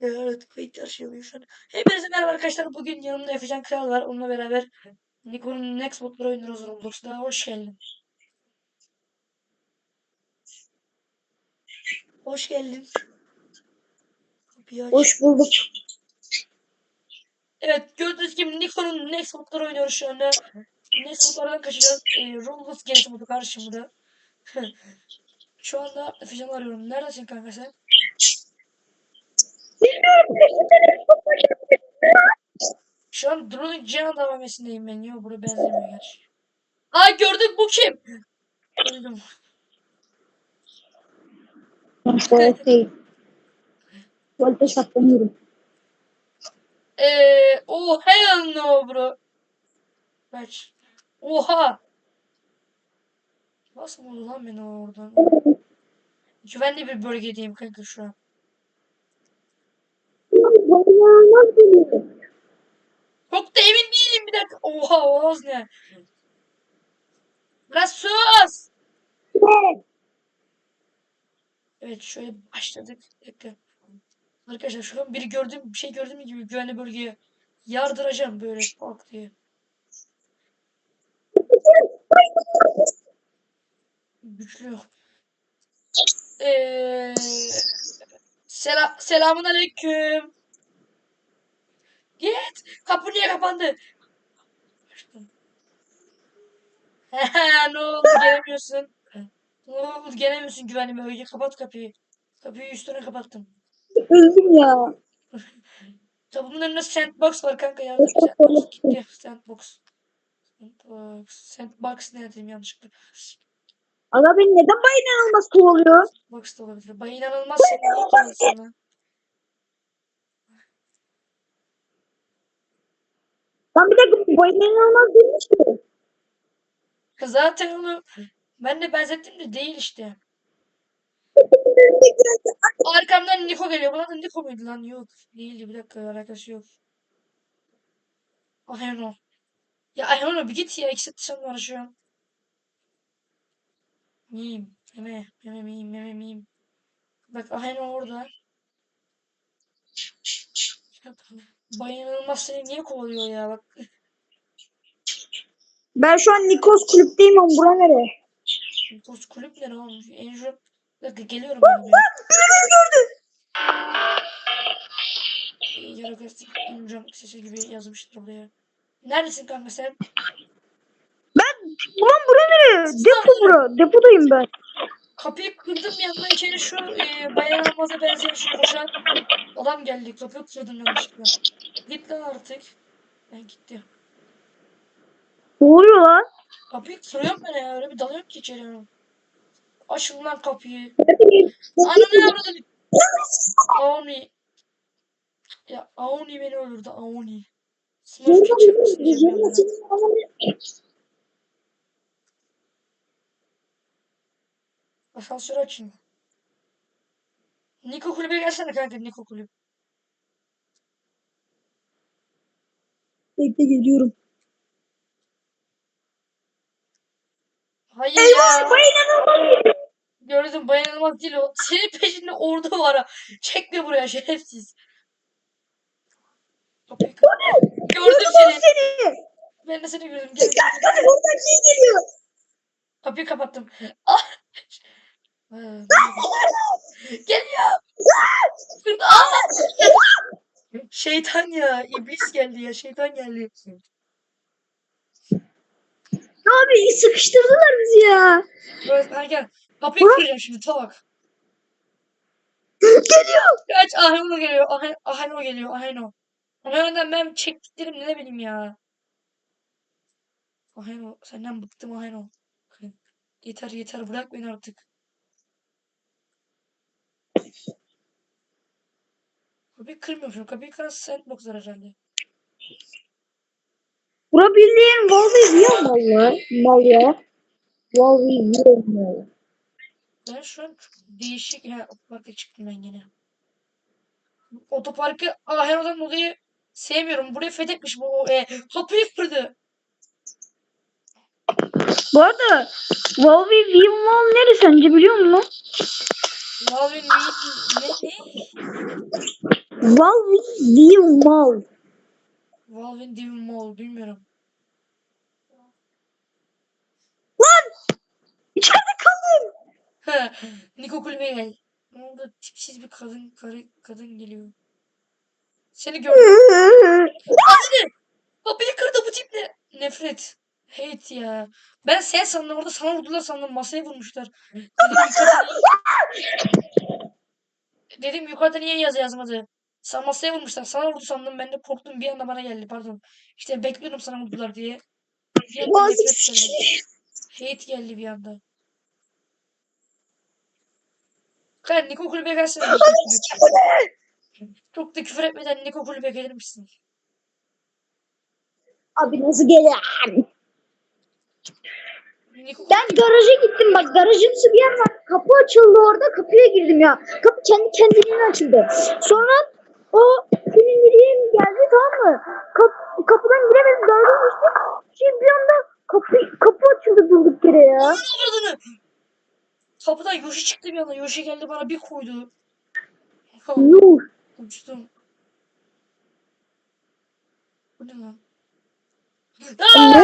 Evet kayıt açılıyor şu an. Hepinize merhaba arkadaşlar. Bugün yanımda Efecan Kral var. Onunla beraber Nikon'un Next Mod'ları oynuyoruz Roblox'ta. Hoş geldin. Hoş geldin. Hoş bulduk. Evet gördüğünüz gibi Nikon'un Next Mod'ları oynuyoruz şu anda. Next Mod'lardan kaçacağız. Ee, Roblox Games modu karşımda. şu anda Efecan'ı arıyorum. Neredesin kanka sen? Şu an Drone'un Cihan davamesindeyim ben. Yok buraya benzemiyor gerçi. Aa gördüm bu kim? Gördüm. Evet, şey. Tuvalete saklanıyorum. Eee oh hell no bro. Kaç. Oha. Nasıl buldu lan beni oradan? Güvenli bir bölgedeyim kanka şu an. Bayağı geliyor. Çok da emin değilim bir dakika. Oha Oğuz ne? Biraz sus. Evet şöyle başladık. Bir dakika. Arkadaşlar şu an biri gördüm bir şey gördüm gibi güvenli bölgeye yardıracağım böyle bak diye. Güçlü yok. Ee, sela selamun aleyküm. Git. Kapı niye kapandı? Açtım. ne oldu gelemiyorsun. Ne oldu gelemiyorsun güvenli bölgeye kapat kapıyı. Kapıyı üstüne kapattım. Öldüm ya. Kapının önünde sandbox var kanka ya. Sandbox gitti. Sandbox. Sandbox. Sandbox ne dedim yanlışlıkla. Aga beni neden bayına almaz kovalıyor? Box da olabilir. Bay inanılmaz seni niye kovalıyorsun lan? Lan bir dakika bayına almaz değilmiş ki. Zaten onu ben de benzettim de değil işte. Arkamdan Niko geliyor. Buna da Niko muydu lan? Yok. Değildi. Bir dakika alakası yok. Aheno. Ya Aheno bir git ya. Dışarı var şu an. Miyim. Meme. Meme miyim. Meme miyim. Bak Aheno orada. Bayınılmaz seni niye kovalıyor ya bak. Ben şu an Nikos kulüpteyim ama bura nere? Nikos kulüp ne oğlum? En şu bir dakika geliyorum ben buraya. Beni gördü. Yaragostik İmcan sesi gibi yazmışlar buraya. Neredesin kanka sen? Ulan bura nere? Depo bura. Depodayım ben. Kapıyı kırdım yandan içeri şu e, bayağı Ramaz'a benzeyen şu koşan adam geldi. Kapıyı kırdım yanlışlıkla. Git lan artık. Ben gitti. Ne oluyor lan? Kapıyı kırıyorum ben ya. Öyle bir dalıyorum ki içeri. Açın lan kapıyı. Ananı avradını. Aoni. Ya Aoni beni öldürdü. Aoni. Smurf ketchup isteyeceğim ben ya. Asansör açın. Niko kulübe gelsene kanka Niko kulüp. Bekle geliyorum. Hayır. Eyvah bayına almaz. Gördüm bayanılmaz değil o. Senin peşinde ordu var ha. Çekme buraya şerefsiz. Gördüm seni. seni. Ben de seni gördüm. Gel. Hadi buradan şey geliyor. Kapıyı kapattım. Ah! Geliyor. Şeytan ya. iblis geldi ya. Şeytan geldi. Abi sıkıştırdılar bizi ya. Ha, gel. Kapıyı kıracağım şimdi. Tavak. Geliyor. Kaç Aheno geliyor. Aheno, Aheno geliyor. Aheno. Aheno'dan ben çektiklerim ne bileyim ya. Aheno senden bıktım Aheno. Yeter yeter bırak beni artık. Kapıyı kırmıyorsun. Kapıyı kıran sandboxlar herhalde. Bura bildiğin Valve mu valla? Mal ya. Valve yiyor mu? Ben şu an değişik. Ha, otoparka çıktım ben yine. Otoparkı Aheno'dan dolayı sevmiyorum. Burayı fethetmiş bu. E, kapıyı kırdı. Bu arada Valve Vimval nere sence biliyor musun? Valvin ne? Ne? Valve View Mal. Valvin Divin Mall bilmiyorum. Lan! İçeride kalın. Niko kulübeye gel. Oldu? Tipsiz bir kadın karı kadın geliyor. Seni gördüm. Anne! Kapıyı kırdı bu tip ne? Nefret. Hate ya. Ben sen sandım orada sana vurdular sandım. Masaya vurmuşlar. Dedim yukarıda niye yazı yazmadı? Sen masaya vurmuşlar. Sana vurdu sandım. Ben de korktum. Bir anda bana geldi. Pardon. İşte bekliyordum sana vurdular diye. Bir anda Bazı nefret geldi. Hate geldi bir anda. Kanka Niko kulübe kulübe. Çok da küfür etmeden Niko kulübe gelir misin? Abi nasıl? Niko Ben garaja gittim bak garajımsı bir yer var. Kapı açıldı orada kapıya girdim ya. Kapı kendi kendiliğinden açıldı. Sonra o senin gireyim geldi tamam mı? Kap, kapıdan giremedim geçtim. Şimdi bir anda kapı, kapı açıldı durduk yere ya. avradını. Kapıdan Yoshi çıktı bir anda. Yoshi geldi bana bir koydu. Yuh. Uçtum. Bu ne lan? Aa,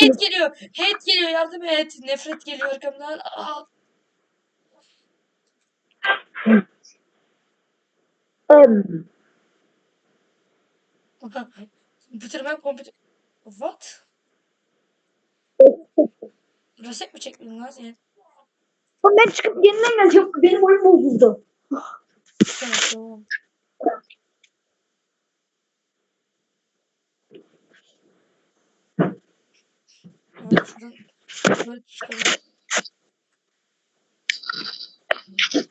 hate geliyor. Hate geliyor. Yardım et. Nefret geliyor arkamdan. Aa. Em, Bitirmem kompüter. What? Reset mi çekmedin lan sen? Oğlum ben çıkıp yeniden geleceğim. Benim oyun bozuldu. Tamam.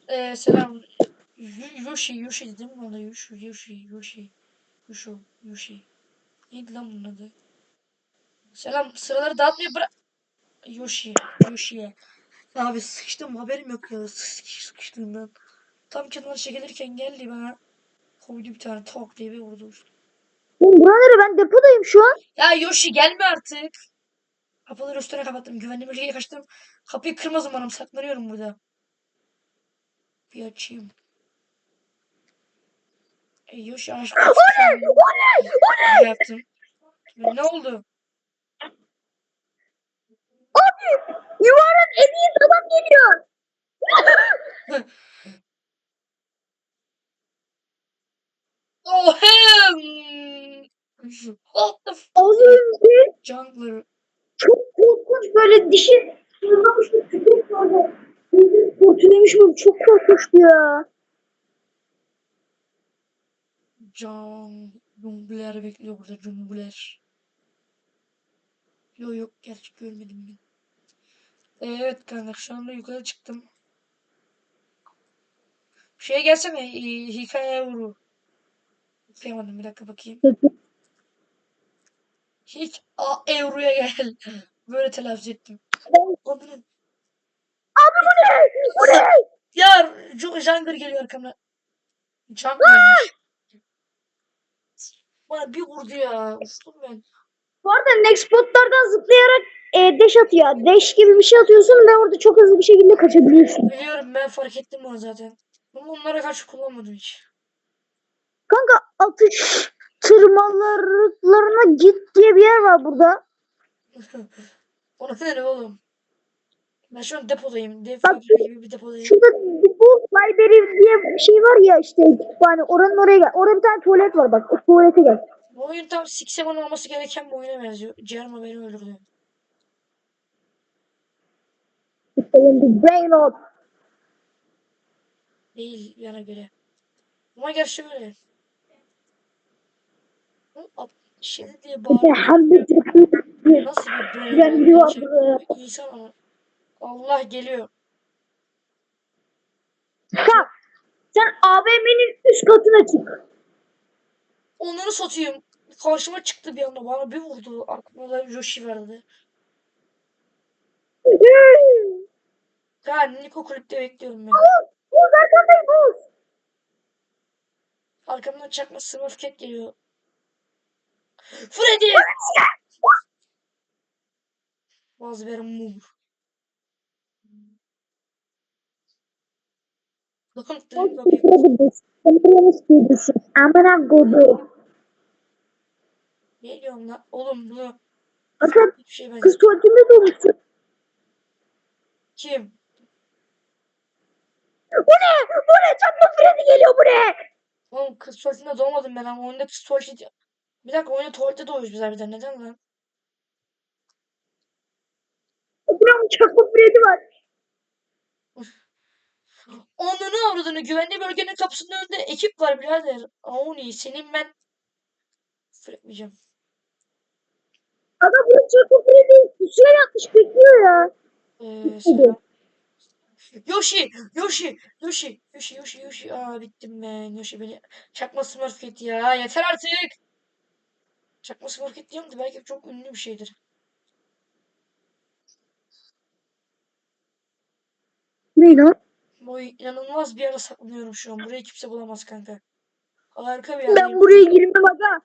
Ee, selam. Yoshi, Yoshi değil mi? Yoshi, Yoshi, Yoshi. Yoshi, Yoshi. Neydi lan bunun adı? Selam, sıraları dağıtmayı bırak. Yoshi, Yoshi'ye. Abi sıkıştım, haberim yok ya. Sıkış, sıkıştığımdan. Tam kenara çekilirken geldi bana. Koydu bir tane tok diye bir vurdu. Oğlum buraları ben depodayım şu an. Ya Yoshi gelme artık. Kapıları üstüne kapattım. Güvenli bölgeye kaçtım. Kapıyı kırmaz umarım. Saklanıyorum burada. Bir açayım. E, Yoshi aşk. O ne? O ne? O ne? yaptım. Ne oldu? Abi yuvarlak hediye adam geliyor. Oh hem. What the f- Az önce Jungler. çok korkunç böyle dişi sızlamış bir vardı. Gözüm kurtulmuş mu? Çok korkunçtu ya. Can. Jungler bekliyor burada. Jungler. Yok yok gerçi görmedim ben. Evet kanka şu anda yukarı çıktım. Şeye gelsene hikaye vuru. Okuyamadım bir dakika bakayım. Hiç a Evru'ya gel. Böyle telaffuz ettim. Adını. Abi bu ne? Bu ne? Ya çok Jungler geliyor arkamdan. Jungler'mış. Bana bir vurdu ya. Uçtum ben. Bu arada next botlardan zıplayarak e, dash atıyor. Dash gibi bir şey atıyorsun ve orada çok hızlı bir şekilde kaçabiliyorsun. Biliyorum ben fark ettim onu zaten. Ama onlara karşı kullanmadım hiç. Kanka atış tırmalarına git diye bir yer var burada. Ona ne oğlum? Ben şu an depodayım. Bak, fabrika gibi bir depodayım. Şurada bu library diye bir şey var ya işte kütüphane. Oranın oraya gel. Orada bir tane tuvalet var bak. O tuvalete gel. Bu oyun tam Six Seven olması gereken bir oyuna benziyor. Cerma beni öldürdü. Bir brain out. Değil yana göre. Ama. Bu ab- şey diye bağırıyor. Nasıl bir şey- burada. İnsan. Allah geliyor. Ha, sen AVM'nin üst katına çık. Onları satayım. Karşıma çıktı bir anda. Bana bir vurdu. Aklıma da Yoshi verdi. Ben Niko kulüpte bekliyorum ben. Bu zaten de bu. Arkamdan çakma Smurf Cat geliyor. Freddy! Was wäre move? Don't O drink coffee. Freddy Sen buraya nasıl gidiyorsun? Amına kodu. Ne diyorum lan? Oğlum bunu Bakın hiçbir şey benziyor. kız tuvaletinde doğmuşsun. Kim? Bu ne? Bu ne? Çakma Freddy geliyor bu ne? Oğlum kız tuvaletinde doğmadım ben ama oyunda kız tuvaleti... Bir dakika oyunda tuvalette doğuyoruz biz harbiden. Neden lan? Buranın çakma Freddy var. Onunu avradını güvenli bölgenin kapısının önünde ekip var birader. Aoni senin ben... Küfür etmeyeceğim. Adam bu çakma Freddy pusuya yatmış bekliyor ya. Ee, selam. Yoshi! Yoshi! Yoshi! Yoshi! Yoshi! Yoshi! Aa bittim ben. Yoshi beni... Çakma Smurf Kid ya. Yeter artık! Çakma Smurf Kid diyorum da belki çok ünlü bir şeydir. Ne lan? Bu inanılmaz bir yere saklanıyorum şu an. Burayı kimse bulamaz kanka. Harika bir Ben yerdeyim. buraya girmem aga.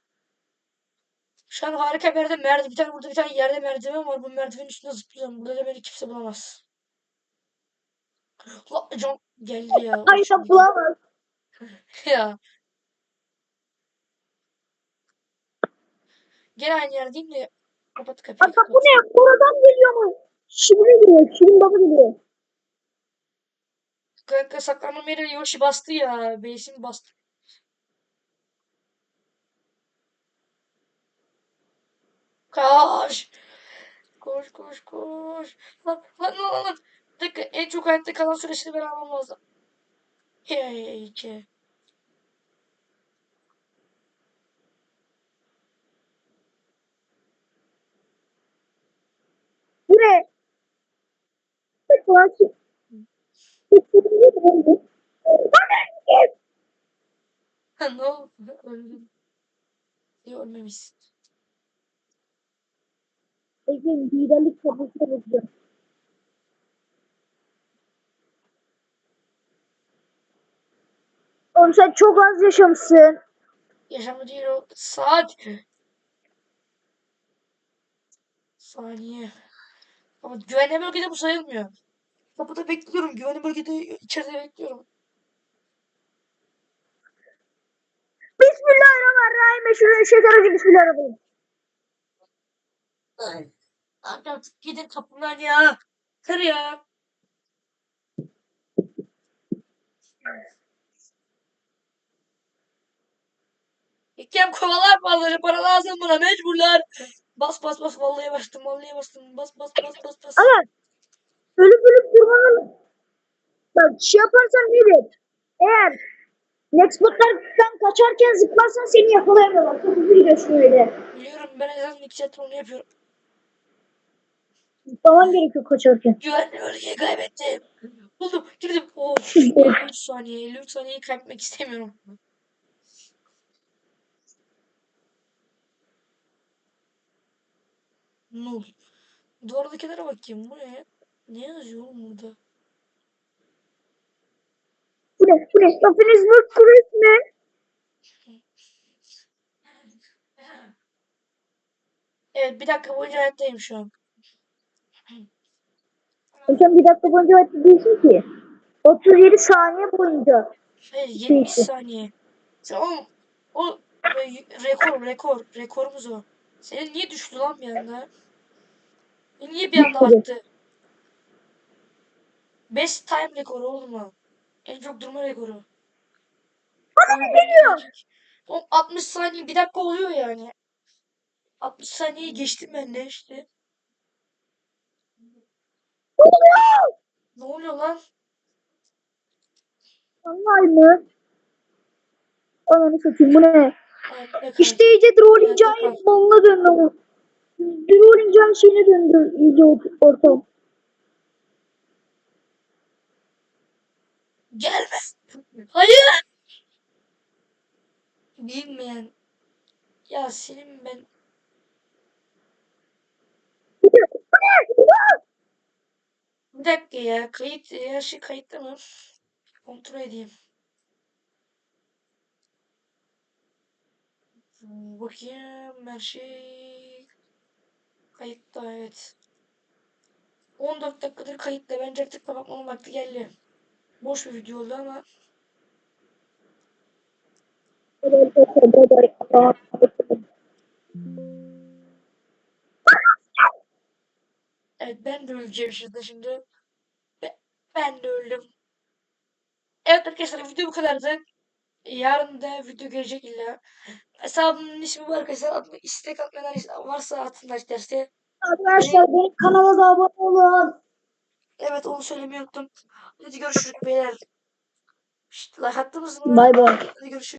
Şu an harika bir yerde merdiven. Bir tane burada bir tane yerde merdiven var. Bu merdivenin üstünde zıplıyorum. Burada da beni kimse bulamaz. La can geldi ya. Gitti. bulamaz. Ya. Gene aynı yerdeyim de kapat kapıyı. Aga bu ne? Oradan geliyor mu? Şimdi geliyor. Şimdi baba geliyor. Kanka saklanmam yeri Yoshi bastı ya. Base'imi bastı. Koş. Koş koş koş. Lan lan lan lan. Bir dakika en çok hayatta kalan süresini ben almam lazım. Hey ki. Bu ne? Şu- ne oldu? Öldüm. İyi ölmemişsin. Ege'nin liderlik kafasına bakacağım. Oğlum sen çok az yaşamışsın. Yaşamı değil o. Saat. Saniye. Ama güvenli bölgede bu sayılmıyor. Kapıda bekliyorum. Güvenli bölgede içeride bekliyorum. Bismillahirrahmanirrahim. Şuraya şeker acı bismillahirrahmanirrahim. Ay. Abi artık gidin kapımdan ya. Kır ya. İlkem kovalar malları para lazım buna mecburlar. Bas bas bas vallahi bastım vallahi bastım bas bas bas bas bas. Ama ölüp ölüp durmanın bak şey yaparsan nedir? Eğer Nextbot'lardan kaçarken zıplarsan seni yakalayamıyorlar. Çok hızlı gidiyorsun öyle. Biliyorum ben en azından iki saattir onu yapıyorum. Zıplaman gerekiyor kaçarken. Güvenli bölgeyi kaybettim. Buldum girdim. Of 53 saniye 53 saniyeyi kaybetmek istemiyorum. Nul. Duvardakilere bakayım bu ne? Ne yazıyor oğlum burada? Bu ne? Bu ne? Hepiniz bu kuruş ne? Evet bir dakika boyunca hayattayım şu an. Sen bir dakika boyunca hayatta değilsin ki. 37 saniye boyunca. Hayır 70 Peki. saniye. Sen oğlum o e, rekor rekor rekorumuz o. Senin niye düştü lan bir anda? E, Niye bir anda Düşmedi. arttı? Best time rekoru oğlum o. En çok durma rekoru. Bana ne geliyor? Oğlum 60 saniye bir dakika oluyor yani. 60 saniyeyi geçtim ben de işte. Ne oluyor? Lan? Vay mı? Ananı satayım bu ne? İşte iyice kal. Giant malına döndü bu. Rolling Giant şeyine döndü iyice ort- ortam. Gelme. Hayır. Bilmeyen. Ya senin ben? Bir dakika ya. Kayıt, her şey kayıtlı mı? Kontrol edeyim. Bakayım her şey kayıtta evet. 14 dakikadır kayıtlı. Bence artık kapatmanın vakti geldi. Boş bir video oldu ama evet ben de öleceğim şimdi şimdi. Be- Ben de öldüm. Evet arkadaşlar video bu kadardı. Yarın da video gelecek illa. Hesabımın ismi var arkadaşlar. Adını istek atmayan varsa atın derste. Arkadaşlar benim kanala da abone olun. Evet onu söylemeyi unuttum. Hadi görüşürüz beyler. Şşt, like attınız mı? Bay bay. Hadi görüşürüz.